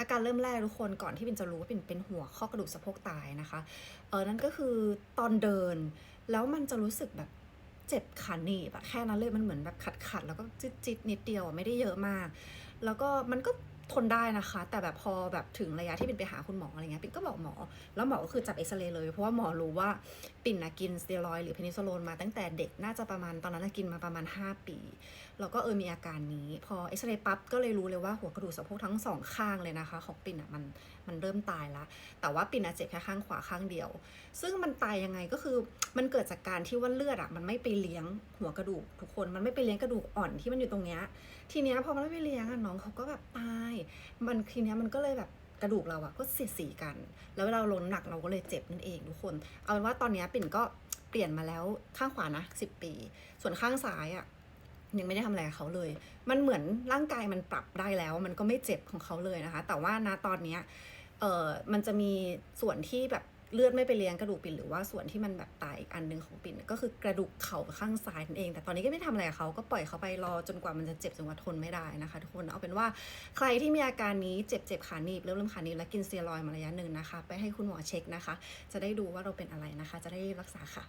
อาการเริ่มแรกทุกคนก่อนที่ปินจะรู้ว่าปินเป็นหัวข้อกระดูกสะโพกตายนะคะเออนั่นก็คือตอนเดิน แล้วมันจะรู้สึกแบบเจ็บขาหนีบอะแค่นั้นเลยมันเหมือนแบบขัดขัดๆแล้วก็จิตจิตๆนิดเดียวไม่ได้เยอะมาก แล้วก็มันก็ทนได้นะคะ แต่แบบพอแบบถึงระยะที่ปินไปหาคุณหมออะไรเงี้ยปินก็บอกหมอ แล้วหมอก็คือจับเอ็กซเรย์เลย เพราะว่าหมอรู้ว่าปิ่นนะกินสเตียรอยหรือเพนิซิลโลนมาตั้งแต่เด็กน่าจะประมาณตอนนั้นนะกินมาประมาณ 5 ปี แล้วก็เออมีอาการนี้ พอเอ็กซเรย์ปั๊บก็เลยรู้เลยว่าหัวกระดูกสะโพกทั้งสองข้างเลยนะคะ ของปิ่นอะมันมันเริ่มตายละแต่ว่าปิ่นอะเจ็บแค่ข้างขวาข้างเดียว ซึ่งมันตายยังไงก็คือมันเกิดจากการที่ว่าเลือดอะมันไม่ไปเลี้ยงหัวกระดูกทุกคนมันไม่ไปเลี้ยงกระดูกอ่อนที่มันอยู่ตรงเนี้ยทีเนี้ยพอมันไม่ไปเลี้ยงอะน้องเขาก็แบบตาย มันทีเนี้ยมันก็เลยแบบ กระดูกเราอะก็เสียดสีกัน แล้วเวลาเราลดน้ำหนักเราก็เลยเจ็บนั่นเองทุกคน เอาเป็นว่าตอนนี้ปิ่นก็เปลี่ยนมาแล้วข้างขวานะสิบปี ส่วนข้างซ้ายอะยังไม่ได้ทำอะไรเขาเลย มันเหมือนร่างกายมันปรับได้แล้ว มันก็ไม่เจ็บของเขาเลยนะคะ แต่ว่าณตอนเนี้ยเออมันจะมีส่วนที่แบบ เลือดไม่ไปเลี้ยงกระดูกปิ่นหรือว่าส่วนที่มันแบบตายอีกอันหนึ่งของปิ่นก็คือกระดูกเข่าข้างซ้ายนั่นเอง แต่ตอนนี้ก็ไม่ทำอะไรกับเขาก็ปล่อยเขาไปรอจนกว่ามันจะเจ็บจนกว่าทนไม่ได้นะคะทุกคนเอาเป็นว่าใครที่มีอาการนี้เจ็บเจ็บขาหนีบเริ่มเริ่มขาหนีบและกินเซียรอยมาระยะหนึ่งนะคะ ไปให้คุณหมอเช็คนะคะ จะได้ดูว่าเราเป็นอะไรนะคะ จะได้รักษาค่ะ